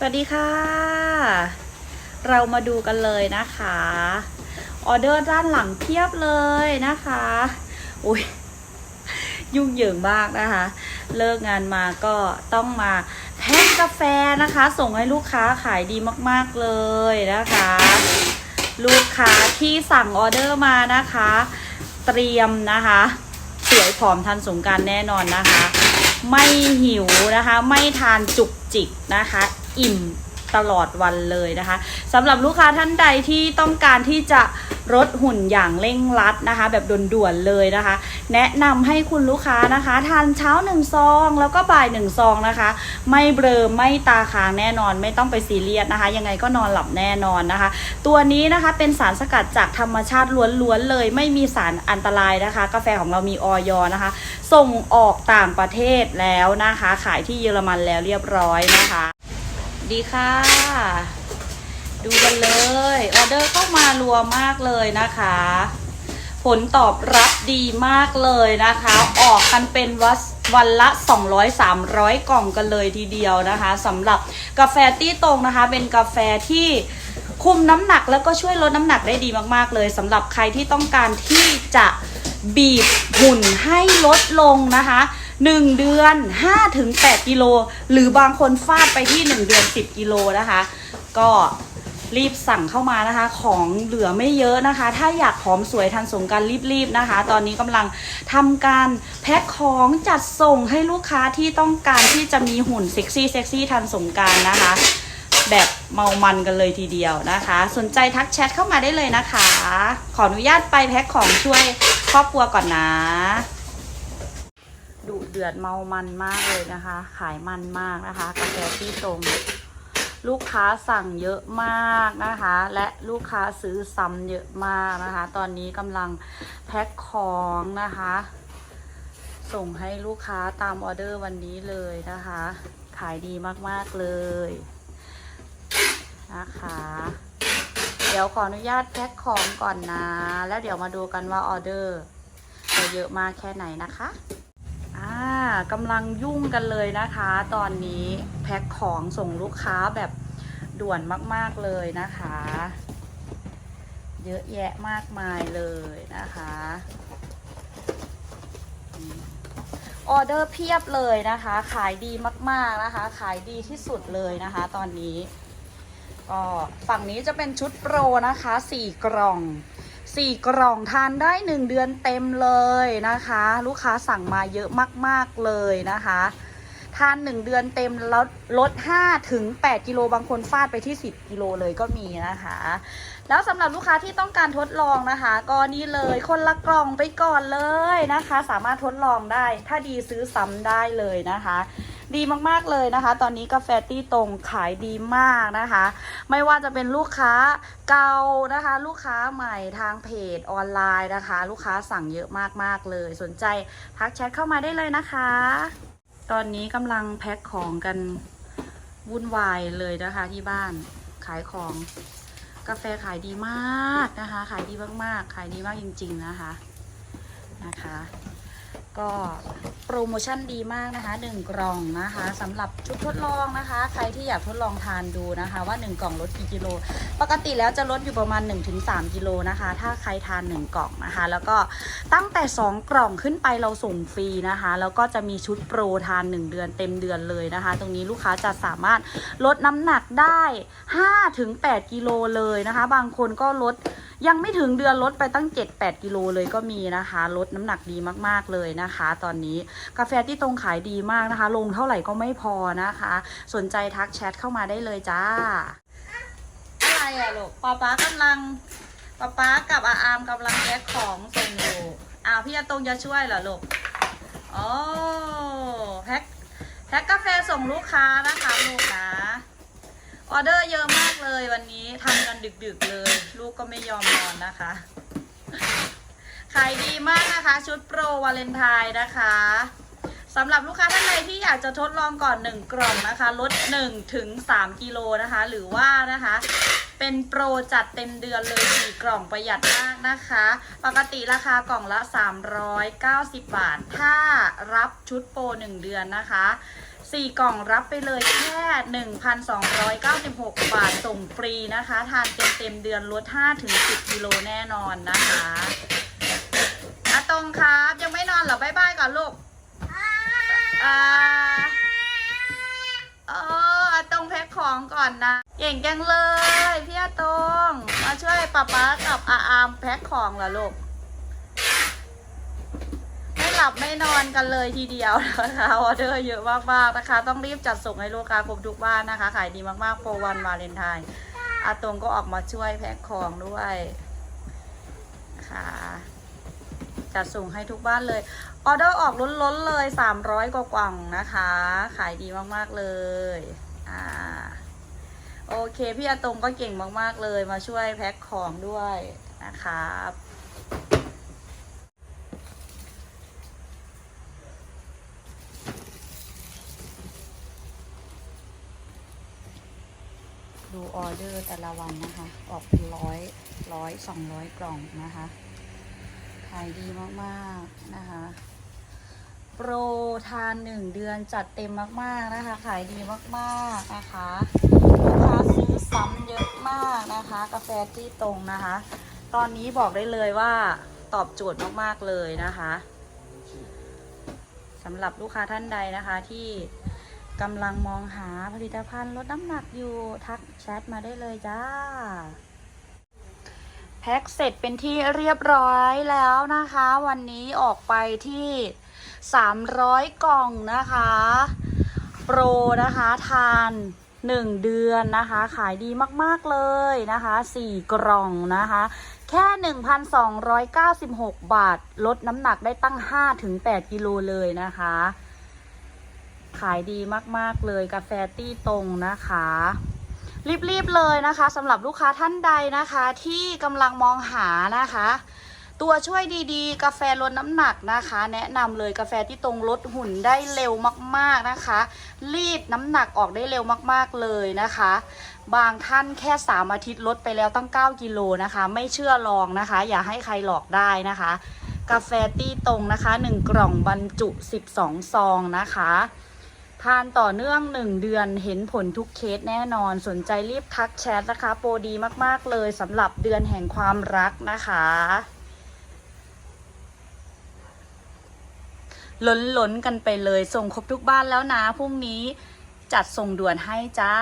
สวัสดีค่ะ เรามาดูกันเลยนะคะ ออเดอร์ด้านหลังเพียบเลยนะคะอุ้ยยุ่งเหยิงมากนะคะ เลิกงานมาก็ต้องมาแพ็คกาแฟนะคะ ส่งให้ลูกค้าขายดีมากๆเลยนะคะ ลูกค้าที่สั่งออเดอร์มานะคะ เตรียมนะคะ สวยผอมทันสงการแน่นอนนะคะ ไม่หิวนะคะ ไม่ทานจุกจิกนะคะ อิ่มตลอดวันเลยนะคะสำหรับลูกค้าท่านใดที่ต้องการที่จะลดหุ่นอย่างเร่งรัดนะคะ แบบด่วนๆเลยนะคะ แนะนำให้คุณลูกค้านะคะ ทานเช้าหนึ่งซองแล้วก็บ่ายหนึ่งซองนะคะ ไม่เบลอไม่ตาค้างแน่นอน ไม่ต้องไปซีเรียสนะคะ ยังไงก็นอนหลับแน่นอนนะคะ ตัวนี้นะคะเป็นสารสกัดจากธรรมชาติล้วนๆเลย ไม่มีสารอันตรายนะคะ กาแฟของเรามีออยนะคะ ส่งออกต่างประเทศแล้วนะคะ ขายที่เยอรมันแล้วเรียบร้อยนะคะ ดีค่ะ ดูกันเลยออเดอร์เข้ามารัวมากเลยนะคะ ผลตอบรับดีมากเลยนะคะ ออกกันเป็นวัสวันละ 200-300 กล่องกันเลยทีเดียวนะคะสำหรับกาแฟตี้ตรงนะคะ เป็นกาแฟที่คุมน้ำหนักแล้วก็ช่วยลดน้ำหนักได้ดีมากๆเลยสำหรับใครที่ต้องการที่จะบีบหุ่นให้ลดลงนะคะ 1 เดือน 5-8 กิโล หรือบางคนฟาดไปที่ 1 เดือน 10 กิโลนะคะ ก็รีบสั่งเข้ามานะคะ ของเหลือไม่เยอะนะคะ ถ้าอยากผอมสวยทันสงการรีบๆนะคะ ตอนนี้กำลังทำการแพ็คของจัดส่งให้ลูกค้าที่ต้องการที่จะมีหุ่นเซ็กซี่เซ็กซี่ทันสงการนะคะ แบบเมามันกันเลยทีเดียวนะคะ สนใจทักแชทเข้ามาได้เลยนะคะ ขออนุญาตไปแพ็คของช่วยครอบครัวก่อนนะ ดุเดือดเมามันมากเลยนะคะ ขายมันมากนะคะกาแฟที่ตรงลูกค้าสั่งเยอะมากนะคะ และลูกค้าซื้อซ้ำเยอะมากนะคะ ตอนนี้กำลังแพ็คของนะคะ ส่งให้ลูกค้าตามออเดอร์วันนี้เลยนะคะ ขายดีมากๆเลยนะคะ เดี๋ยวขออนุญาตแพ็คของก่อนนะ แล้วเดี๋ยวมาดูกันว่าออเดอร์จะเยอะมากแค่ไหนนะคะ กำลังยุ่งกันเลยนะคะ ตอนนี้แพ็คของส่งลูกค้าแบบด่วนมาก ๆ เลยนะคะ เยอะแยะมากมายเลยนะคะอออเดอร์เพียบเลยนะคะ ขายดีมากๆนะคะ ขายดีที่สุดเลยนะคะ ตอนนี้ก็ฝั่งนี้จะเป็นชุดโปรนะคะ 4 กล่อง 4 กล่องทานได้ 1 เดือนเต็มเลยนะคะ ลูกค้าสั่งมาเยอะมาก ๆ เลยนะคะ ทาน 1 เดือนเต็มแล้วลด5ถึง8กิโลบางคนฟาดไปที่ 10 กิโลเลยก็มีนะคะ แล้วสำหรับลูกค้าที่ต้องการทดลองนะคะ ก็นี่เลยคนละกล่องไปก่อนเลยนะคะ สามารถทดลองได้ถ้าดีซื้อซ้ำได้เลยนะคะ ดีมากๆเลยนะคะ ตอนนี้กาแฟตี้ตรงขายดีมากนะคะ ไม่ว่าจะเป็นลูกค้าเก่านะคะ ลูกค้าใหม่ทางเพจออนไลน์นะคะ ลูกค้าสั่งเยอะมากๆเลย สนใจทักแชทเข้ามาได้เลยนะคะ ตอนนี้กำลังแพ็คของกันวุ่นวายเลยนะคะที่บ้านขายของกาแฟขายดีมากนะคะ ขายดีมากๆ ขายดีมากจริง ๆ นะคะนะคะ ก็โปรโมชั่นดีมากนะคะ 1 กล่องนะคะสำหรับชุดทดลองนะคะ ใครที่อยากทดลองทานดูนะคะ ว่า 1 กล่องลดกี่กิโล ปกติแล้วจะลดอยู่ประมาณ 1-3 กิโลนะคะ ถ้าใครทาน 1 กล่องนะคะ แล้วก็ตั้งแต่ 2 กล่องขึ้นไปเราส่งฟรีนะคะ แล้วก็จะมีชุดโปรทาน 1 เดือนเต็มเดือนเลยนะคะ ตรงนี้ลูกค้าจะสามารถลดน้ำหนักได้ 5-8 กิโลเลยนะคะ บางคนก็ลด ยังไม่ถึงเดือนลดไปตั้ง 7-8 กิโลเลยก็มีนะคะ ลดน้ำหนักดีมากๆเลยนะคะ ตอนนี้กาแฟที่ตรงขายดีมากนะคะ ลงเท่าไหร่ก็ไม่พอนะคะ สนใจทักแชทเข้ามาได้เลยจ้า อะไรอะลูกป๊าป๊ากำลังป๊าป๊ากับอาอามกำลังแพ็คของส่งอยู่อ้าวพี่อาตรงจะช่วยเหรอลูกอ๋อแพ็คแพ็คกาแฟส่งลูกค้านะคะลูกนะ ออเดอร์เยอะมากเลยวันนี้ทำกันดึกๆเลย ลูกก็ไม่ยอมนอนนะคะ ขายดีมากนะคะ ชุดโปรวาเลนไทน์นะคะสำหรับลูกค้าท่านใดที่อยากจะทดลองก่อน 1 กล่องนะคะ ลด1ถึง3กิโลนะคะ หรือว่านะคะ เป็นโปรจัดเต็มเดือนเลย 4 กล่องประหยัดมากนะคะ ปกติราคากล่องละ 390 บาท ถ้ารับชุดโปร 1 เดือนนะคะ สี่กล่องรับไปเลยแค่ 1,296 บาทส่งฟรีนะคะ ทานเต็มเต็มๆเดือนลด5ถึง10กิโลแน่นอนนะคะอะตรงครับ ยังไม่นอนเหรอบายบายก่อนลูกอ่าเอออาตรงแพ็คของก่อนนะเก่งจังเลย พี่อาตรงมาช่วยป๊าป๊ากับอาอามแพ็คของเหรอลูก บไม่นอนกันเลยทีเดียวนะคะออเดอร์เยอะมากๆนะคะ ต้องรีบจัดส่งให้ลูกค้าครบทุกบ้านนะคะ ขายดีมากๆโปรวันวาเลนไทน์อาตรงก็ออกมาช่วยแพ็คของด้วยค่ะจัดส่งให้ทุกบ้านเลยออเดอร์ออกล้นๆเลย 300 กว่ากล่องนะคะ ขายดีมากๆเลยอ่าโอเค พี่อาตงก็เก่งมากๆเลยมาช่วยแพ็คของด้วยนะครับ ดูออเดอร์แต่ละวันนะคะ ออกเป็นร้อยร้อยสองร้อยกล่องนะคะ ขายดีมากๆนะคะ โปรทานหนึ่งเดือนจัดเต็มมากๆนะคะ ขายดีมากๆนะคะลูกค้าซื้อซ้ำเยอะมากนะคะ กาแฟที่ตรงนะคะ ตอนนี้บอกได้เลยว่าตอบโจทย์มากๆเลยนะคะสำหรับลูกค้าท่านใดนะคะที่ กำลังมองหาผลิตภัณฑ์ลดน้ำหนักอยู่ทักแชทมาได้เลยจ้า แพ็คเสร็จเป็นที่เรียบร้อยแล้วนะคะ วันนี้ออกไปที่ 300 กล่องนะคะ โปรนะคะทาน1เดือนนะคะ ขายดีมากๆเลยนะคะ4กล่องนะคะ แค่ 1,296 บาท ลดน้ำหนักได้ตั้ง 5-8 กิโลเลยนะคะ ขายดีมากๆเลยกาแฟตี้ตรงนะคะ รีบๆเลยนะคะสำหรับลูกค้าท่านใดนะคะ ที่กำลังมองหานะคะ ตัวช่วยดีๆ กาแฟลดน้ำหนักนะคะ แนะนำเลยกาแฟที่ตรงลดหุ่นได้เร็วมากๆนะคะ รีดน้ำหนักออกได้เร็วมากๆเลยนะคะ บางท่านแค่ 3 อาทิตย์ลดไปแล้วตั้ง 9 กิโลนะคะ ไม่เชื่อลองนะคะ อย่าให้ใครหลอกได้นะคะกาแฟตี้ตรงนะคะ 1 กล่องบรรจุ 12 ซองนะคะ ทานต่อเนื่อง 1 เดือนเห็นผลทุกเคสแน่นอนสนใจรีบทักแชทนะคะ โปรดีมากๆเลยสำหรับเดือนแห่งความรักนะคะล้นล้นๆกันไปเลยส่งครบทุกบ้านแล้วนะพรุ่งนี้จัดส่งด่วนให้จ้า